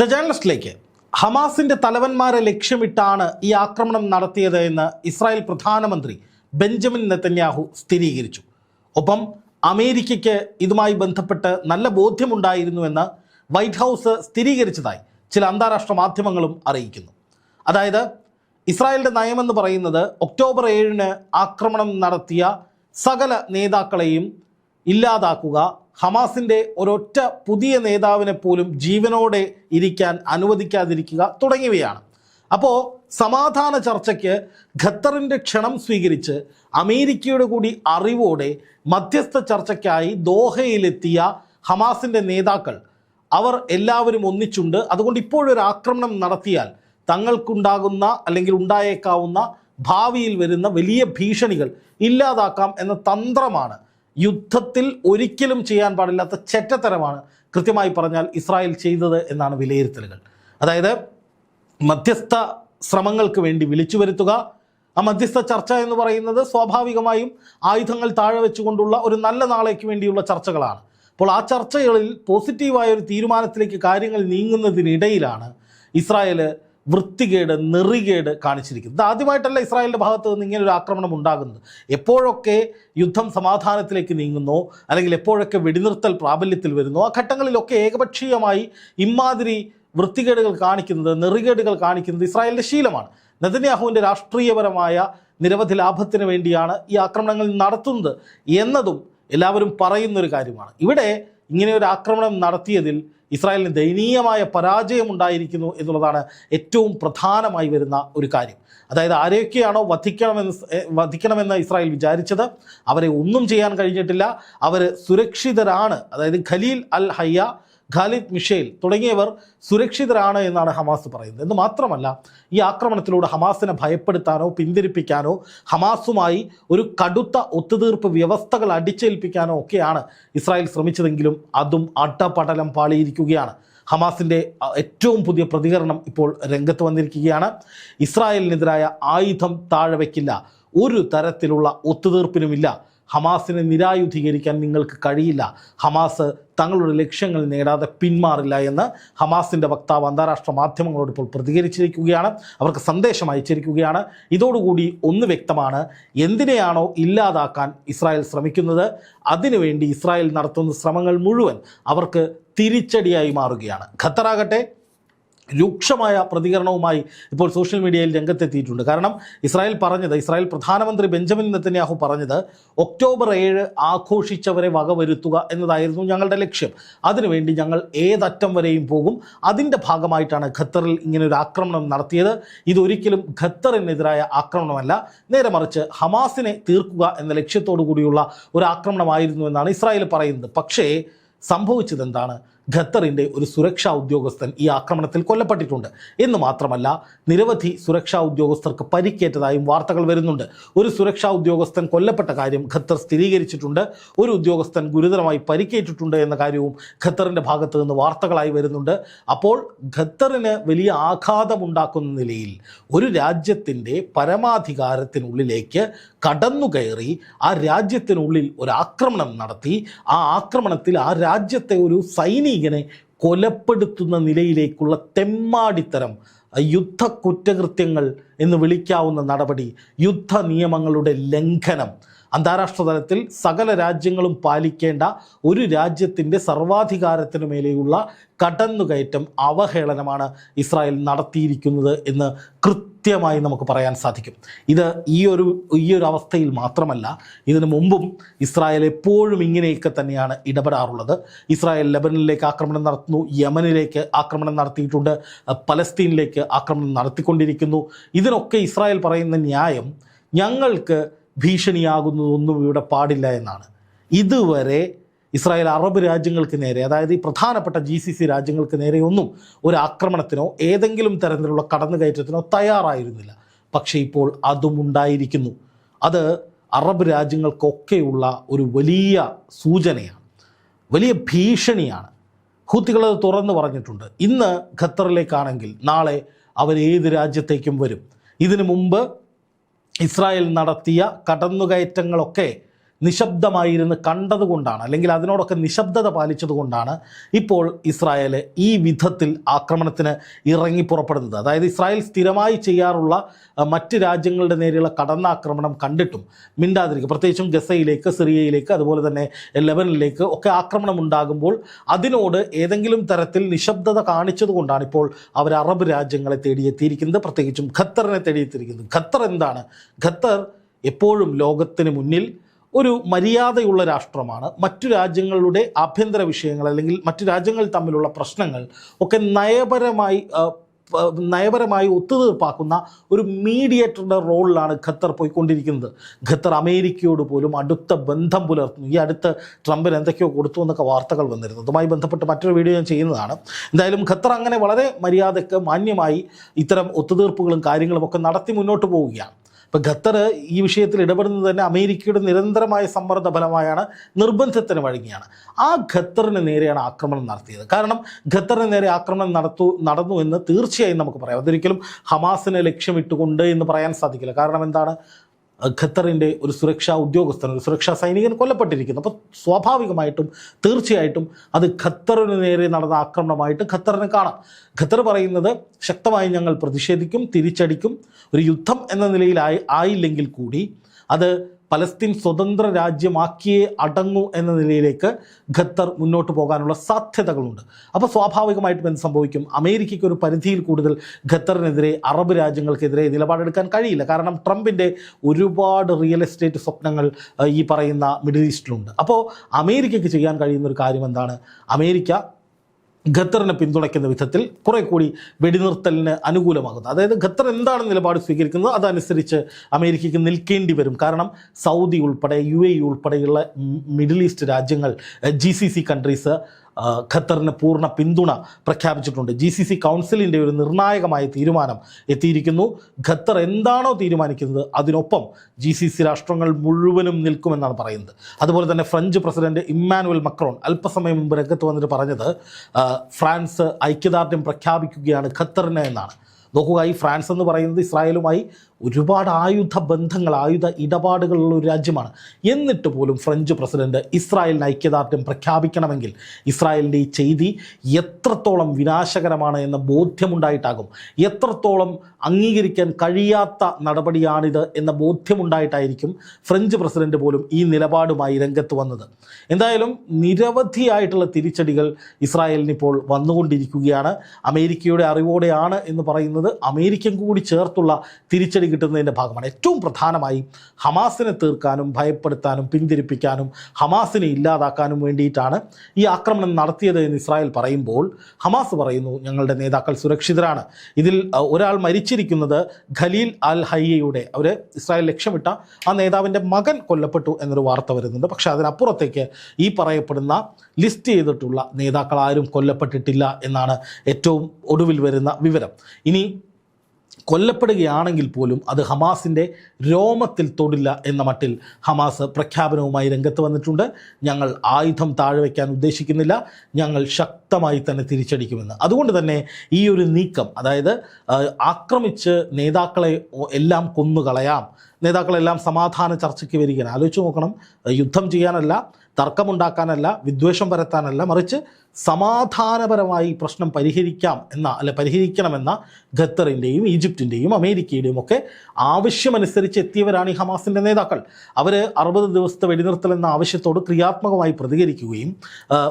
The ജേർണലിസ്റ്റിലേക്ക് ഹമാസിന്റെ തലവന്മാരെ ലക്ഷ്യമിട്ടാണ് ഈ ആക്രമണം നടത്തിയത് എന്ന് ഇസ്രായേൽ പ്രധാനമന്ത്രി ബെഞ്ചമിൻ നെത്തന്യാഹു സ്ഥിരീകരിച്ചു. ഒപ്പം അമേരിക്കയ്ക്ക് ഇതുമായി ബന്ധപ്പെട്ട് നല്ല ബോധ്യമുണ്ടായിരുന്നുവെന്ന് വൈറ്റ് ഹൗസ് സ്ഥിരീകരിച്ചതായി ചില അന്താരാഷ്ട്ര മാധ്യമങ്ങളും അറിയിക്കുന്നു. അതായത് ഇസ്രായേലിന്റെ നയമെന്ന് പറയുന്നത് ഒക്ടോബർ ഏഴിന് ആക്രമണം നടത്തിയ സകല നേതാക്കളെയും ഇല്ലാതാക്കുക ഹമാസിന്റെ ഒരൊറ്റ പുതിയ നേതാവിനെ പോലും ജീവനോടെ ഇരിക്കാൻ അനുവദിക്കാതിരിക്കുക തുടങ്ങിയവയാണ്. അപ്പോൾ സമാധാന ചർച്ചയ്ക്ക് ഖത്തറിന്റെ ക്ഷണം സ്വീകരിച്ച് അമേരിക്കയുടെ കൂടി അറിവോടെ മധ്യസ്ഥ ചർച്ചയ്ക്കായി ദോഹയിലെത്തിയ ഹമാസിന്റെ നേതാക്കൾ അവർ എല്ലാവരും ഒന്നിച്ചുണ്ട്. അതുകൊണ്ട് ഇപ്പോഴൊരു ആക്രമണം നടത്തിയാൽ തങ്ങൾക്കുണ്ടാകുന്ന അല്ലെങ്കിൽ ഉണ്ടായേക്കാവുന്ന ഭാവിയിൽ വരുന്ന വലിയ ഭീഷണികൾ ഇല്ലാതാക്കാം എന്ന തന്ത്രമാണ് യുദ്ധത്തിൽ ഒരിക്കലും ചെയ്യാൻ പാടില്ലാത്ത ചെറ്റത്തരമാണ് കൃത്യമായി പറഞ്ഞാൽ ഇസ്രായേൽ ചെയ്തത് എന്നാണ് വിലയിരുത്തലുകൾ. അതായത് മധ്യസ്ഥ ശ്രമങ്ങൾക്ക് വേണ്ടി വിളിച്ചു വരുത്തുക ആ മധ്യസ്ഥ ചർച്ച എന്ന് പറയുന്നത് സ്വാഭാവികമായും ആയുധങ്ങൾ താഴെ വെച്ചുകൊണ്ടുള്ള ഒരു നല്ല നാളേക്ക് വേണ്ടിയുള്ള ചർച്ചകളാണ്. അപ്പോൾ ആ ചർച്ചകളിൽ പോസിറ്റീവായ ഒരു തീരുമാനത്തിലേക്ക് കാര്യങ്ങൾ നീങ്ങുന്നതിനിടയിലാണ് ഇസ്രായേൽ വൃത്തികേട് നെറികേട് കാണിച്ചിരിക്കുന്നത് ആദ്യമായിട്ടല്ല ഇസ്രായേലിന്റെ ഭാഗത്ത് നിന്ന് ഇങ്ങനെ ഒരു ആക്രമണം ഉണ്ടാകുന്നത്. എപ്പോഴൊക്കെ യുദ്ധം സമാധാനത്തിലേക്ക് നീങ്ങുന്നോ അല്ലെങ്കിൽ എപ്പോഴൊക്കെ വെടിനിർത്തൽ പ്രാബല്യത്തിൽ വരുന്നോ ആ ഘട്ടങ്ങളിലൊക്കെ ഏകപക്ഷീയമായി ഇമാതിരി വൃത്തികേടുകൾ കാണിക്കുന്നത് നെറികേടുകൾ കാണിക്കുന്നത് ഇസ്രായേലിന്റെ ശീലമാണ്. നെതന്യാഹുവിന്റെ രാഷ്ട്രീയപരമായ നിരവധി ലാഭത്തിന് വേണ്ടിയാണ് ഈ ആക്രമണങ്ങൾ നടത്തുന്നത് എന്നതും എല്ലാവരും പറയുന്നൊരു കാര്യമാണ്. ഇവിടെ ഇങ്ങനെ ഒരു ആക്രമണം നടത്തിയതിൽ ഇസ്രായേലിന് ദയനീയമായ പരാജയമുണ്ടായിരിക്കുന്നു എന്നുള്ളതാണ് ഏറ്റവും പ്രധാനമായി വരുന്ന ഒരു കാര്യം. അതായത് ആരെയൊക്കെയാണോ വധിക്കണമെന്ന് വധിക്കണമെന്ന് ഇസ്രായേൽ വിചാരിച്ചത് അവരെ ഒന്നും ചെയ്യാൻ കഴിഞ്ഞിട്ടില്ല. അവർ സുരക്ഷിതരാണ്. അതായത് Khalil al Hayya Khalid Mashal തുടങ്ങിയവർ സുരക്ഷിതരാണ് എന്നാണ് ഹമാസ് പറയുന്നത്. എന്ന് മാത്രമല്ല ഈ ആക്രമണത്തിലൂടെ ഹമാസിനെ ഭയപ്പെടുത്താനോ പിന്തിരിപ്പിക്കാനോ ഹമാസുമായി ഒരു കടുത്ത ഒത്തുതീർപ്പ് വ്യവസ്ഥകൾ അടിച്ചേൽപ്പിക്കാനോ ഒക്കെയാണ് ഇസ്രായേൽ ശ്രമിച്ചതെങ്കിലും അതും അട്ടപടലം പാളിയിരിക്കുകയാണ്. ഹമാസിന്റെ ഏറ്റവും പുതിയ പ്രതികരണം ഇപ്പോൾ രംഗത്ത് വന്നിരിക്കുകയാണ്. ഇസ്രായേലിനെതിരായ ആയുധം താഴെ വയ്ക്കില്ല. ഒരു തരത്തിലുള്ള ഒത്തുതീർപ്പിനുമില്ല. ഹമാസിനെ നിരായുധീകരിക്കാൻ നിങ്ങൾക്ക് കഴിയില്ല. ഹമാസ് തങ്ങളുടെ ലക്ഷ്യങ്ങൾ നേടാതെ പിന്മാറില്ല എന്ന് ഹമാസിന്റെ വക്താവ് അന്താരാഷ്ട്ര മാധ്യമങ്ങളോട് ഇപ്പോൾ പ്രതികരിച്ചിരിക്കുകയാണ്. അവർക്ക് സന്ദേശം അയച്ചിരിക്കുകയാണ്. ഇതോടുകൂടി ഒന്ന് വ്യക്തമാണ്. എന്തിനെയാണോ ഇല്ലാതാക്കാൻ ഇസ്രായേൽ ശ്രമിക്കുന്നത്? അതിനുവേണ്ടി ഇസ്രായേൽ നടത്തുന്ന ശ്രമങ്ങൾ മുഴുവൻ അവർക്ക് തിരിച്ചടിയായി മാറുകയാണ്. ഖത്തറാകട്ടെ രൂക്ഷമായ പ്രതികരണവുമായി ഇപ്പോൾ സോഷ്യൽ മീഡിയയിൽ രംഗത്തെത്തിയിട്ടുണ്ട്. കാരണം ഇസ്രായേൽ പറഞ്ഞത് ഇസ്രായേൽ പ്രധാനമന്ത്രി ബെഞ്ചമിൻ നെത്തന്യാഹു പറഞ്ഞത് ഒക്ടോബർ ഏഴ് ആഘോഷിച്ചവരെ വകവരുത്തുക എന്നതായിരുന്നു ഞങ്ങളുടെ ലക്ഷ്യം. അതിനുവേണ്ടി ഞങ്ങൾ ഏതറ്റം വരെയും പോകും. അതിന്റെ ഭാഗമായിട്ടാണ് ഖത്തറിൽ ഇങ്ങനെ ഒരു ആക്രമണം നടത്തിയത്. ഇതൊരിക്കലും ഖത്തറിനെതിരായ ആക്രമണമല്ല. നേരെ മറിച്ച് ഹമാസിനെ തീർക്കുക എന്ന ലക്ഷ്യത്തോടു കൂടിയുള്ള ഒരു ആക്രമണമായിരുന്നു എന്നാണ് ഇസ്രായേൽ പറയുന്നത്. പക്ഷേ സംഭവിച്ചത് എന്താണ് ഖത്തറിന്റെ ഒരു സുരക്ഷാ ഉദ്യോഗസ്ഥൻ ഈ ആക്രമണത്തിൽ കൊല്ലപ്പെട്ടിട്ടുണ്ട്. എന്ന് മാത്രമല്ല നിരവധി സുരക്ഷാ ഉദ്യോഗസ്ഥർക്ക് പരിക്കേറ്റതായും വാർത്തകൾ വരുന്നുണ്ട്. ഒരു സുരക്ഷാ ഉദ്യോഗസ്ഥൻ കൊല്ലപ്പെട്ട കാര്യം ഖത്തർ സ്ഥിരീകരിച്ചിട്ടുണ്ട്. ഒരു ഉദ്യോഗസ്ഥൻ ഗുരുതരമായി പരിക്കേറ്റിട്ടുണ്ട് എന്ന കാര്യവും ഖത്തറിന്റെ ഭാഗത്തു നിന്ന് വാർത്തകളായി വരുന്നുണ്ട്. അപ്പോൾ ഖത്തറിന് വലിയ ആഘാതമുണ്ടാക്കുന്ന നിലയിൽ ഒരു രാജ്യത്തിന്റെ പരമാധികാരത്തിനുള്ളിലേക്ക് കടന്നുകയറി ആ രാജ്യത്തിനുള്ളിൽ ഒരു ആക്രമണം നടത്തി. ആ ആക്രമണത്തിൽ ആ രാജ്യത്തെ ഒരു സൈനികനെ കൊലപ്പെടുത്തുന്ന നിലയിലേക്കുള്ള തെമ്മാടിത്തരം യുദ്ധ കുറ്റകൃത്യങ്ങൾ എന്ന് വിളിക്കാവുന്ന നടപടി യുദ്ധ നിയമങ്ങളുടെ ലംഘനം. അന്താരാഷ്ട്ര തലത്തിൽ സകല രാജ്യങ്ങളും പാലിക്കേണ്ട ഒരു രാജ്യത്തിന്റെ സർവാധികാരത്തിനു മേലെയുള്ള കടന്നുകയറ്റം അവഹേളനമാണ് ഇസ്രായേൽ നടത്തിയിരിക്കുന്നത് എന്ന് കൃത്യമായി നമുക്ക് പറയാൻ സാധിക്കും. ഇത് ഈ ഒരു ഈ ഒരു അവസ്ഥയിൽ മാത്രമല്ല ഇതിനു മുമ്പും ഇസ്രായേൽ എപ്പോഴും ഇങ്ങനെയൊക്കെ തന്നെയാണ് ഇടപെടാറുള്ളത്. ഇസ്രായേൽ ലെബനനിലേക്ക് ആക്രമണം നടത്തുന്നു യമനിലേക്ക് ആക്രമണം നടത്തിയിട്ടുണ്ട് പലസ്തീനിലേക്ക് ആക്രമണം നടത്തിക്കൊണ്ടിരിക്കുന്നു. ഇതിനൊക്കെ ഇസ്രായേൽ പറയുന്ന ന്യായം ഞങ്ങൾക്ക് ഭീഷണിയാകുന്നതൊന്നും ഇവിടെ പാടില്ല എന്നാണ്. ഇതുവരെ ഇസ്രായേൽ അറബ് രാജ്യങ്ങൾക്ക് നേരെ അതായത് ഈ പ്രധാനപ്പെട്ട ജി സി സി രാജ്യങ്ങൾക്ക് നേരെയൊന്നും ഒരു ആക്രമണത്തിനോ ഏതെങ്കിലും തരത്തിലുള്ള കടന്നുകയറ്റത്തിനോ തയ്യാറായിരുന്നില്ല. പക്ഷേ ഇപ്പോൾ അതും ഉണ്ടായിരിക്കുന്നു. അത് അറബ് രാജ്യങ്ങൾക്കൊക്കെയുള്ള ഒരു വലിയ സൂചനയാണ്. വലിയ ഭീഷണിയാണ്. ഹൂത്തികൾ അത് തുറന്നു പറഞ്ഞിട്ടുണ്ട്. ഇന്ന് ഖത്തറിലേക്കാണെങ്കിൽ നാളെ അവർ ഏത് രാജ്യത്തേക്കും വരും? ഇതിനു മുമ്പ് ഇസ്രായേൽ നടത്തിയ കടന്നുകയറ്റങ്ങളൊക്കെ നിശബ്ദമായിരുന്ന് കണ്ടതുകൊണ്ടാണ് അല്ലെങ്കിൽ അതിനോടൊക്കെ നിശബ്ദത പാലിച്ചതുകൊണ്ടാണ് ഇപ്പോൾ ഇസ്രായേൽ ഈ വിധത്തിൽ ആക്രമണത്തിന് ഇറങ്ങി പുറപ്പെടുന്നത്. അതായത് ഇസ്രായേൽ സ്ഥിരമായി ചെയ്യാറുള്ള മറ്റ് രാജ്യങ്ങളുടെ നേരെയുള്ള കടന്നാക്രമണം കണ്ടിട്ടും മിണ്ടാതിരിക്കും. പ്രത്യേകിച്ചും ഗസയിലേക്ക് സിറിയയിലേക്ക് അതുപോലെ തന്നെ ലെബനിലേക്ക് ഒക്കെ ആക്രമണം ഉണ്ടാകുമ്പോൾ അതിനോട് ഏതെങ്കിലും തരത്തിൽ നിശബ്ദത കാണിച്ചതുകൊണ്ടാണ് ഇപ്പോൾ അവർ അറബ് രാജ്യങ്ങളെ തേടിയെത്തിയിരിക്കുന്നത് പ്രത്യേകിച്ചും ഖത്തറിനെ തേടിയെത്തിയിരിക്കുന്നത് ഖത്തർ എന്താണ്? ഖത്തർ എപ്പോഴും ലോകത്തിന് മുന്നിൽ ഒരു മര്യാദയുള്ള രാഷ്ട്രമാണ്. മറ്റു രാജ്യങ്ങളുടെ ആഭ്യന്തര വിഷയങ്ങൾ അല്ലെങ്കിൽ മറ്റു രാജ്യങ്ങൾ തമ്മിലുള്ള പ്രശ്നങ്ങൾ ഒക്കെ നയപരമായി നയപരമായി ഒത്തുതീർപ്പാക്കുന്ന ഒരു മീഡിയേറ്ററുടെ റോളിലാണ് ഖത്തർ പോയിക്കൊണ്ടിരിക്കുന്നത്. ഖത്തർ അമേരിക്കയോട് പോലും അടുത്ത ബന്ധം പുലർത്തുന്നു. ഈ അടുത്ത് ട്രംപിന് എന്തൊക്കെയോ കൊടുത്തു എന്നൊക്കെ വാർത്തകൾ വന്നിരുന്നു. അതുമായി ബന്ധപ്പെട്ട് മറ്റൊരു വീഡിയോ ഞാൻ ചെയ്യുന്നതാണ്. എന്തായാലും ഖത്തർ അങ്ങനെ വളരെ മര്യാദയ്ക്ക് മാന്യമായി ഇത്തരം ഒത്തുതീർപ്പുകളും കാര്യങ്ങളും ഒക്കെ നടത്തി മുന്നോട്ട് പോവുകയാണ്. ഇപ്പം ഖത്തർ ഈ വിഷയത്തിൽ ഇടപെടുന്നത് തന്നെ അമേരിക്കയുടെ നിരന്തരമായ സമ്മർദ്ദ ഫലമായാണ് നിർബന്ധത്തിന് വഴങ്ങിയാണ്. ആ ഖത്തറിന് നേരെയാണ് ആക്രമണം നടത്തിയത്. കാരണം ഖത്തറിന് നേരെ ആക്രമണം നടത്തു നടന്നു എന്ന് തീർച്ചയായും നമുക്ക് പറയാം. അതൊരിക്കലും ഹമാസിനെ ലക്ഷ്യമിട്ടുകൊണ്ട് എന്ന് പറയാൻ സാധിക്കില്ല. കാരണം എന്താണ്? ഖത്തറിന്റെ ഒരു സുരക്ഷാ ഉദ്യോഗസ്ഥൻ ഒരു സുരക്ഷാ സൈനികൻ കൊല്ലപ്പെട്ടിരിക്കുന്നു. അപ്പോൾ സ്വാഭാവികമായിട്ടും തീർച്ചയായിട്ടും അത് ഖത്തറിന് നേരെ നടന്ന ആക്രമണമായിട്ട് ഖത്തറിന് കാണാം. ഖത്തർ പറയുന്നത് ശക്തമായി ഞങ്ങൾ പ്രതിഷേധിക്കും തിരിച്ചടിക്കും. ഒരു യുദ്ധം എന്ന നിലയിലായി ആയില്ലെങ്കിൽ കൂടി അത് പലസ്തീൻ സ്വതന്ത്ര രാജ്യമാക്കിയേ അടങ്ങൂ എന്ന നിലയിലേക്ക് ഖത്തർ മുന്നോട്ട് പോകാനുള്ള സാധ്യതകളുണ്ട്. അപ്പോൾ സ്വാഭാവികമായിട്ടും എന്ത് സംഭവിക്കും? അമേരിക്കയ്ക്ക് ഒരു പരിധിയിൽ കൂടുതൽ ഖത്തറിനെതിരെ അറബ് രാജ്യങ്ങൾക്കെതിരെ നിലപാടെടുക്കാൻ കഴിയില്ല. കാരണം ട്രംപിന്റെ ഒരുപാട് റിയൽ എസ്റ്റേറ്റ് സ്വപ്നങ്ങൾ ഈ പറയുന്ന മിഡിൽ ഈസ്റ്റിലുണ്ട്. അപ്പോൾ അമേരിക്കയ്ക്ക് ചെയ്യാൻ കഴിയുന്ന ഒരു കാര്യം എന്താണ്? അമേരിക്ക ഖത്തറിനെ പിന്തുണയ്ക്കുന്ന വിധത്തിൽ കുറെ കൂടി വെടിനിർത്തലിന് അനുകൂലമാകുന്നു. അതായത് ഖത്തർ എന്താണ് നിലപാട് സ്വീകരിക്കുന്നത്? അതനുസരിച്ച് അമേരിക്കയ്ക്ക് നിൽക്കേണ്ടി വരും. കാരണം സൗദി ഉൾപ്പെടെ യു എ ഉൾപ്പെടെയുള്ള മിഡിൽ ഈസ്റ്റ് രാജ്യങ്ങൾ ജി സി സി കൺട്രീസ് ഖത്തറിന് പൂർണ പിന്തുണ പ്രഖ്യാപിച്ചിട്ടുണ്ട്. ജി സി സി കൗൺസിലിന്റെ ഒരു നിർണായകമായ തീരുമാനം എത്തിയിരിക്കുന്നു. ഖത്തർ എന്താണോ തീരുമാനിക്കുന്നത് അതിനൊപ്പം ജി സി സി രാഷ്ട്രങ്ങൾ മുഴുവനും നിൽക്കുമെന്നാണ് പറയുന്നത്. അതുപോലെ തന്നെ ഫ്രഞ്ച് പ്രസിഡന്റ് ഇമ്മാനുവൽ മക്രോൺ അല്പസമയം മുമ്പ് രംഗത്ത് വന്നിട്ട് പറഞ്ഞത് ഫ്രാൻസ് ഐക്യദാർഢ്യം പ്രഖ്യാപിക്കുകയാണ് ഖത്തറിന് എന്നാണ്. നോക്കുക ഈ ഫ്രാൻസ് എന്ന് പറയുന്നത് ഇസ്രായേലുമായി ഒരുപാട് ആയുധ ബന്ധങ്ങൾ ആയുധ ഇടപാടുകളുള്ള ഒരു രാജ്യമാണ്. എന്നിട്ട് പോലും ഫ്രഞ്ച് പ്രസിഡന്റ് ഇസ്രായേലിന് ഐക്യദാർഢ്യം പ്രഖ്യാപിക്കണമെങ്കിൽ ഇസ്രായേലിന്റെ ഈ ചെയ്തി എത്രത്തോളം വിനാശകരമാണ് എന്ന ബോധ്യമുണ്ടായിട്ടാകും. എത്രത്തോളം അംഗീകരിക്കാൻ കഴിയാത്ത നടപടിയാണിത് എന്ന ബോധ്യമുണ്ടായിട്ടായിരിക്കും ഫ്രഞ്ച് പ്രസിഡന്റ് പോലും ഈ നിലപാടുമായി രംഗത്ത് വന്നത്. എന്തായാലും നിരവധിയായിട്ടുള്ള തിരിച്ചടികൾ ഇസ്രായേലിന് ഇപ്പോൾ വന്നുകൊണ്ടിരിക്കുകയാണ്. അമേരിക്കയുടെ അറിവോടെയാണ് എന്ന് പറയുന്നത് അമേരിക്കൻ കൂടി ചേർത്തുള്ള തിരിച്ചടി കിട്ടുന്നതിന്റെ ഭാഗമാണ്. ഏറ്റവും പ്രധാനമായി ഹമാസിനെ തീർക്കാനും ഭയപ്പെടുത്താനും പിന്തിരിപ്പിക്കാനും ഹമാസിനെ ഇല്ലാതാക്കാനും വേണ്ടിയിട്ടാണ് ഈ ആക്രമണം നടത്തിയത് എന്ന് ഇസ്രായേൽ പറയുമ്പോൾ ഹമാസ് പറയുന്നു ഞങ്ങളുടെ നേതാക്കൾ സുരക്ഷിതരാണ്. ഇതിൽ ഒരാൾ മരിച്ചിരിക്കുന്നത് ഖലീൽ അൽ ഹയ്യയുടെ അവർ ഇസ്രായേൽ ലക്ഷ്യമിട്ട ആ നേതാവിന്റെ മകൻ കൊല്ലപ്പെട്ടു എന്നൊരു വാർത്ത വരുന്നുണ്ട്. പക്ഷേ അതിനപ്പുറത്തേക്ക് ഈ പറയപ്പെടുന്ന ലിസ്റ്റ് ചെയ്തിട്ടുള്ള നേതാക്കൾ ആരും കൊല്ലപ്പെട്ടിട്ടില്ല എന്നാണ് ഏറ്റവും ഒടുവിൽ വരുന്ന വിവരം. ഇനി കൊല്ലപ്പെടുകയാണെങ്കിൽ പോലും അത് ഹമാസിന്റെ രോമത്തിൽ തൊടില്ല എന്ന മട്ടിൽ ഹമാസ് പ്രഖ്യാപനവുമായി രംഗത്ത് വന്നിട്ടുണ്ട്. ഞങ്ങൾ ആയുധം താഴെ വയ്ക്കാൻ ഉദ്ദേശിക്കുന്നില്ല. ഞങ്ങൾ ശക്തമായി തന്നെ തിരിച്ചടിക്കുമെന്ന്. അതുകൊണ്ട് തന്നെ ഈ ഒരു നീക്കം അതായത് ആക്രമിച്ച് നേതാക്കളെ എല്ലാം കൊന്നുകളയാം നേതാക്കളെല്ലാം സമാധാന ചർച്ചയ്ക്ക് വരികയാണ്. ആലോചിച്ച് നോക്കണം. യുദ്ധം ചെയ്യാനല്ല തർക്കമുണ്ടാക്കാനല്ല വിദ്വേഷം പരത്താനല്ല മറിച്ച് സമാധാനപരമായി പ്രശ്നം പരിഹരിക്കാം എന്ന അല്ലെ പരിഹരിക്കണമെന്ന ഖത്തറിന്റെയും ഈജിപ്തിന്റെയും അമേരിക്കയുടെയും ഒക്കെ ആവശ്യമനുസരിച്ച് എത്തിയവരാണ് ഈ ഹമാസിന്റെ നേതാക്കൾ. അവർ അറുപത് ദിവസത്തെ വെടിനിർത്തൽ എന്ന ആവശ്യത്തോട് ക്രിയാത്മകമായി പ്രതികരിക്കുകയും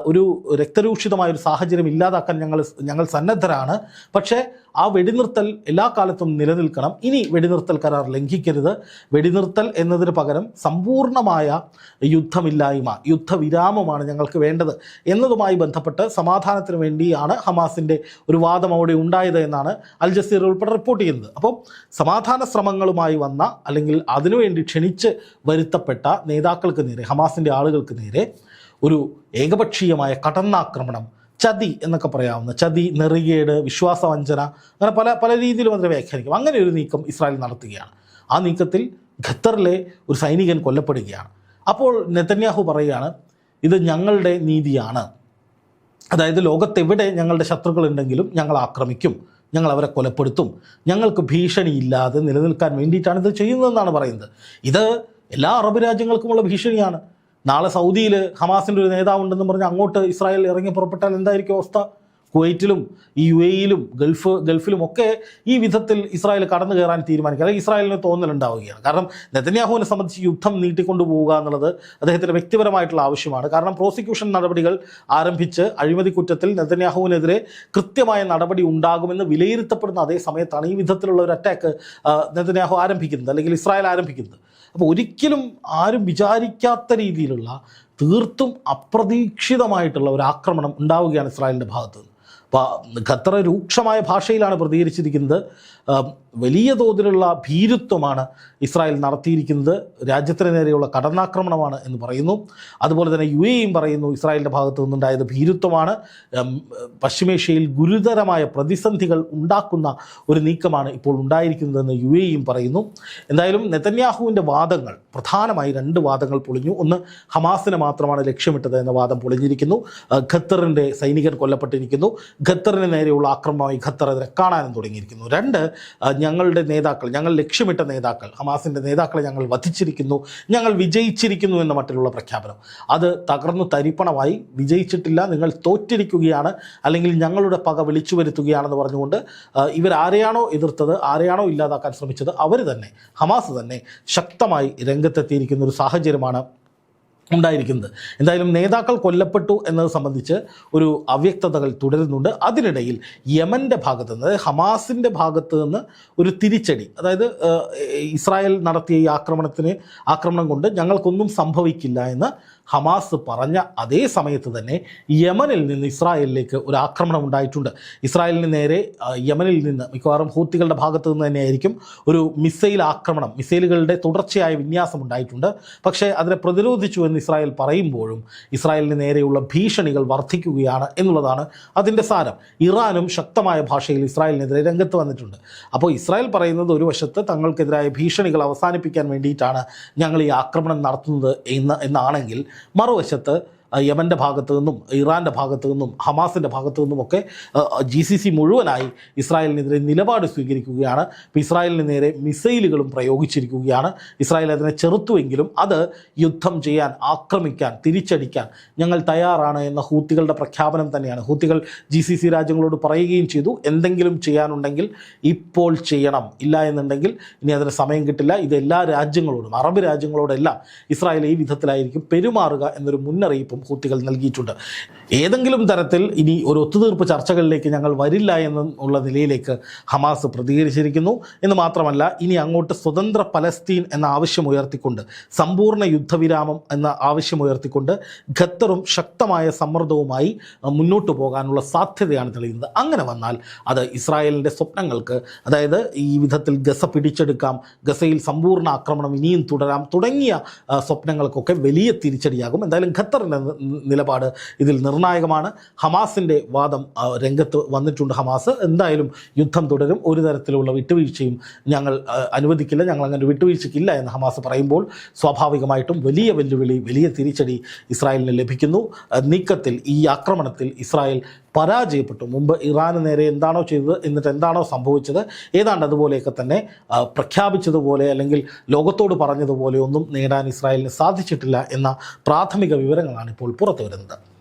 ഒരു രക്തരൂക്ഷിതമായ ഒരു സാഹചര്യം ഇല്ലാതാക്കാൻ ഞങ്ങൾ ഞങ്ങൾ സന്നദ്ധരാണ്. പക്ഷേ ആ വെടിനിർത്തൽ എല്ലാ കാലത്തും നിലനിൽക്കണം. ഇനി വെടിനിർത്തൽ കരാർ ലംഘിക്കരുത്. വെടിനിർത്തൽ എന്നതിന് പകരം സമ്പൂർണമായ യുദ്ധമില്ലായ്മ യുദ്ധവിരാമമാണ് ഞങ്ങൾക്ക് വേണ്ടത് എന്നതുമായി ബന്ധപ്പെട്ട് സമാധാനത്തിന് വേണ്ടിയാണ് ഹമാസിന്റെ ഒരു വാദം അവിടെ ഉണ്ടായത് എന്നാണ് അൽ ജസീർ ഉൾപ്പെടെ റിപ്പോർട്ട് ചെയ്യുന്നത്. അപ്പോൾ സമാധാന ശ്രമങ്ങളുമായി വന്ന അല്ലെങ്കിൽ അതിനുവേണ്ടി ക്ഷണിച്ച് വരുത്തപ്പെട്ട നേതാക്കൾക്ക് നേരെ ഹമാസിന്റെ ആളുകൾക്ക് നേരെ ഒരു ഏകപക്ഷീയമായ കടന്നാക്രമണം ചതി എന്നൊക്കെ പറയാവുന്ന ചതി നെറികേട് വിശ്വാസവഞ്ചന അങ്ങനെ പല പല രീതിയിലും അതിനെ വ്യാഖ്യാനിക്കും. അങ്ങനെ ഒരു നീക്കം ഇസ്രായേൽ നടത്തുകയാണ്. ആ നീക്കത്തിൽ ഖത്തറിലെ ഒരു സൈനികൻ കൊല്ലപ്പെടുകയാണ്. അപ്പോൾ നെതന്യാഹു പറയുകയാണ് ഇത് ഞങ്ങളുടെ നീതിയാണ്. അതായത് ലോകത്തെവിടെ ഞങ്ങളുടെ ശത്രുക്കളുണ്ടെങ്കിലും ഞങ്ങൾ ആക്രമിക്കും ഞങ്ങൾ അവരെ കൊലപ്പെടുത്തും. ഞങ്ങൾക്ക് ഭീഷണിയില്ലാതെ നിലനിൽക്കാൻ വേണ്ടിയിട്ടാണ് ഇത് ചെയ്യുന്നതെന്നാണ് പറയുന്നത്. ഇത് എല്ലാ അറബ് രാജ്യങ്ങൾക്കുമുള്ള ഭീഷണിയാണ്. നാളെ സൗദിയിൽ ഹമാസിന്റെ ഒരു നേതാവുണ്ടെന്ന് പറഞ്ഞ് അങ്ങോട്ട് ഇസ്രായേൽ ഇറങ്ങി പുറപ്പെട്ടാൽ എന്തായിരിക്കും അവസ്ഥ? കുവൈറ്റിലും ഈ യു എയിലും ഗൾഫ് ഗൾഫിലും ഒക്കെ ഈ വിധത്തിൽ ഇസ്രായേൽ കടന്നു കയറാൻ തീരുമാനിക്കുക അല്ലെങ്കിൽ ഇസ്രായേലിന് തോന്നലുണ്ടാവുകയാണ്. കാരണം നെതന്യാഹുവിനെ സംബന്ധിച്ച് യുദ്ധം നീട്ടിക്കൊണ്ടു പോവുക എന്നുള്ളത് അദ്ദേഹത്തിന്റെ വ്യക്തിപരമായിട്ടുള്ള ആവശ്യമാണ്. കാരണം പ്രോസിക്യൂഷൻ നടപടികൾ ആരംഭിച്ച് അഴിമതി കുറ്റത്തിൽ നെതന്യാഹുവിനെതിരെ കൃത്യമായ നടപടി ഉണ്ടാകുമെന്ന് വിലയിരുത്തപ്പെടുന്ന അതേ സമയത്താണ് ഈ വിധത്തിലുള്ള ഒരു അറ്റാക്ക് നെതന്യാഹു ആരംഭിക്കുന്നത് അല്ലെങ്കിൽ ഇസ്രായേൽ ആരംഭിക്കുന്നത്. അപ്പോൾ ഒരിക്കലും ആരും വിചാരിക്കാത്ത രീതിയിലുള്ള തീർത്തും അപ്രതീക്ഷിതമായിട്ടുള്ള ഒരു ആക്രമണം ഉണ്ടാവുകയാണ് ഇസ്രായേലിന്റെ ഭാഗത്ത് ഖത്തർ രൂക്ഷമായ ഭാഷയിലാണ് പ്രതികരിച്ചിരിക്കുന്നത്. വലിയ തോതിലുള്ള ഭീരുത്വമാണ് ഇസ്രായേൽ നടത്തിയിരിക്കുന്നത്. രാജ്യത്തിന് നേരെയുള്ള കടന്നാക്രമണമാണ് എന്ന് പറയുന്നു. അതുപോലെ തന്നെ യു എയും പറയുന്നു ഇസ്രായേലിന്റെ ഭാഗത്തു നിന്നുണ്ടായത് ഭീരുത്വമാണ്. പശ്ചിമേഷ്യയിൽ ഗുരുതരമായ പ്രതിസന്ധികൾ ഉണ്ടാക്കുന്ന ഒരു നീക്കമാണ് ഇപ്പോൾ ഉണ്ടായിരിക്കുന്നതെന്ന് യു എയും പറയുന്നു. എന്തായാലും നെതന്യാഹുവിന്റെ വാദങ്ങൾ പ്രധാനമായി രണ്ട് വാദങ്ങൾ പൊളിഞ്ഞു. ഒന്ന് ഹമാസിനെ മാത്രമാണ് ലക്ഷ്യമിട്ടത് എന്ന വാദം പൊളിഞ്ഞിരിക്കുന്നു. ഖത്തറിന്റെ സൈനികർ കൊല്ലപ്പെട്ടിരിക്കുന്നു. ഖത്തറിന് നേരെയുള്ള ആക്രമണമായി ഖത്തർ അതിനെ കാണാനും തുടങ്ങിയിരിക്കുന്നു. രണ്ട് ഞങ്ങളുടെ നേതാക്കൾ ഞങ്ങൾ ലക്ഷ്യമിട്ട നേതാക്കൾ ഹമാസിന്റെ നേതാക്കളെ ഞങ്ങൾ വധിച്ചിരിക്കുന്നു ഞങ്ങൾ വിജയിച്ചിരിക്കുന്നു എന്ന മട്ടിലുള്ള പ്രഖ്യാപനം. അത് തകർന്നു തരിപ്പണമായി വിജയിച്ചിട്ടില്ല നിങ്ങൾ തോറ്റിരിക്കുകയാണ് അല്ലെങ്കിൽ ഞങ്ങളുടെ പക വിളിച്ചു വരുത്തുകയാണെന്ന് പറഞ്ഞുകൊണ്ട് ഇവരാരെയാണോ എതിർത്തത് ആരെയാണോ ഇല്ലാതാക്കാൻ ശ്രമിച്ചത് അവർ തന്നെ ഹമാസ് തന്നെ ശക്തമായി രംഗത്തെത്തിയിരിക്കുന്ന ഒരു സാഹചര്യമാണ് ഉണ്ടായിരിക്കുന്നത്. എന്തായാലും നേതാക്കൾ കൊല്ലപ്പെട്ടു എന്നത് സംബന്ധിച്ച് ഒരു അവ്യക്തതകൾ തുടരുന്നുണ്ട്. അതിനിടയിൽ യമന്റെ ഭാഗത്ത് നിന്ന് ഹമാസിന്റെ ഭാഗത്ത് നിന്ന് ഒരു തിരിച്ചടി അതായത് ഇസ്രായേൽ നടത്തിയ ഈ ആക്രമണത്തിന് ആക്രമണം കൊണ്ട് ഞങ്ങൾക്കൊന്നും സംഭവിക്കില്ല എന്ന് ഹമാസ് പറഞ്ഞ അതേ സമയത്ത് തന്നെ യമനിൽ നിന്ന് ഇസ്രായേലിലേക്ക് ഒരു ആക്രമണം ഉണ്ടായിട്ടുണ്ട്. ഇസ്രായേലിന് നേരെ യമനിൽ നിന്ന് മിക്കവാറും ഹൂത്തികളുടെ ഭാഗത്ത് നിന്ന് തന്നെയായിരിക്കും ഒരു മിസൈൽ ആക്രമണം മിസൈലുകളുടെ തുടർച്ചയായ വിന്യാസം ഉണ്ടായിട്ടുണ്ട്. പക്ഷേ അതിനെ പ്രതിരോധിച്ചു എന്ന് ഇസ്രായേൽ പറയുമ്പോഴും ഇസ്രായേലിന് നേരെയുള്ള ഭീഷണികൾ വർദ്ധിക്കുകയാണ് എന്നുള്ളതാണ് അതിന്റെ സാരം. ഇറാനും ശക്തമായ ഭാഷയിൽ ഇസ്രായേലിനെതിരെ രംഗത്ത് വന്നിട്ടുണ്ട്. അപ്പോൾ ഇസ്രായേൽ പറയുന്നത് ഒരു വശത്ത് തങ്ങൾക്കെതിരായ ഭീഷണികൾ അവസാനിപ്പിക്കാൻ വേണ്ടിയിട്ടാണ് ഞങ്ങൾ ഈ ആക്രമണം നടത്തുന്നത് എന്ന് എന്നാണെങ്കിൽ മറുവശത്ത് യമന്റെ ഭാഗത്തു നിന്നും ഇറാന്റെ ഭാഗത്തു നിന്നും ഹമാസിന്റെ ഭാഗത്തു നിന്നുമൊക്കെ ജി സി സി മുഴുവനായി ഇസ്രായേലിനെതിരെ നിലപാട് സ്വീകരിക്കുകയാണ്. ഇപ്പോൾ ഇസ്രായേലിന് നേരെ മിസൈലുകളും പ്രയോഗിച്ചിരിക്കുകയാണ്. ഇസ്രായേൽ അതിനെ ചെറുത്തുവെങ്കിലും അത് യുദ്ധം ചെയ്യാൻ ആക്രമിക്കാൻ തിരിച്ചടിക്കാൻ ഞങ്ങൾ തയ്യാറാണ് എന്ന ഹൂത്തികളുടെ പ്രഖ്യാപനം തന്നെയാണ്. ഹൂത്തികൾ ജി സി സി രാജ്യങ്ങളോട് പറയുകയും ചെയ്തു. എന്തെങ്കിലും ചെയ്യാനുണ്ടെങ്കിൽ ഇപ്പോൾ ചെയ്യണം. ഇല്ല എന്നുണ്ടെങ്കിൽ ഇനി അതിന് സമയം കിട്ടില്ല. ഇത് എല്ലാ രാജ്യങ്ങളോടും അറബ് രാജ്യങ്ങളോടെല്ലാം ഇസ്രായേൽ ഈ വിധത്തിലായിരിക്കും പെരുമാറുക എന്നൊരു മുന്നറിയിപ്പും ഹൂത്തികൾ നൽകിയിട്ടുണ്ട്. ഏതെങ്കിലും തരത്തിൽ ഇനി ഒരു ഒത്തുതീർപ്പ് ചർച്ചകളിലേക്ക് ഞങ്ങൾ വരില്ല എന്നുള്ള നിലയിലേക്ക് ഹമാസ് പ്രതികരിച്ചിരിക്കുന്നു. എന്ന് മാത്രമല്ല ഇനി അങ്ങോട്ട് സ്വതന്ത്ര പലസ്തീൻ എന്ന ആവശ്യം ഉയർത്തിക്കൊണ്ട് സമ്പൂർണ യുദ്ധവിരാമം എന്ന ആവശ്യം ഉയർത്തിക്കൊണ്ട് ഖത്തറും ശക്തമായ സമ്മർദ്ദവുമായി മുന്നോട്ട് പോകാനുള്ള സാധ്യതയാണ് തെളിയുന്നത്. അങ്ങനെ വന്നാൽ അത് ഇസ്രായേലിന്റെ സ്വപ്നങ്ങൾക്ക് അതായത് ഈ വിധത്തിൽ ഗസ പിടിച്ചെടുക്കാം ഗസയിൽ സമ്പൂർണ ആക്രമണം ഇനിയും തുടരാം തുടങ്ങിയ സ്വപ്നങ്ങൾക്കൊക്കെ വലിയ തിരിച്ചടിയാകും. എന്തായാലും ഖത്തറിന്റെ നിലപാട് ഇതിൽ നിർണായകമാണ്. ഹമാസിന്റെ വാദം രംഗത്ത് വന്നിട്ടുണ്ട് ഹമാസ്. എന്തായാലും യുദ്ധം തുടരും. ഒരു തരത്തിലുള്ള വിട്ടുവീഴ്ചയും ഞങ്ങൾ അനുവദിക്കില്ല. ഞങ്ങൾ അങ്ങനെ വിട്ടുവീഴ്ചയ്ക്കില്ല എന്ന് ഹമാസ് പറയുമ്പോൾ സ്വാഭാവികമായിട്ടും വലിയ വെല്ലുവിളി വലിയ തിരിച്ചടി ഇസ്രായേലിന് ലഭിക്കുന്നു. നീക്കത്തിൽ ഈ ആക്രമണത്തിൽ ഇസ്രായേൽ പരാജയപ്പെട്ടു. മുമ്പ് ഇറാന് നേരെ എന്താണോ ചെയ്തത് എന്നിട്ട് എന്താണോ സംഭവിച്ചത് ഏതാണ്ട് അതുപോലെയൊക്കെ തന്നെ പ്രഖ്യാപിച്ചതുപോലെ അല്ലെങ്കിൽ ലോകത്തോട് പറഞ്ഞതുപോലെ ഒന്നും നേടാൻ ഇസ്രായേലിന് സാധിച്ചിട്ടില്ല എന്ന പ്രാഥമിക വിവരങ്ങളാണ് ഇപ്പോൾ പുറത്തു വരുന്നത്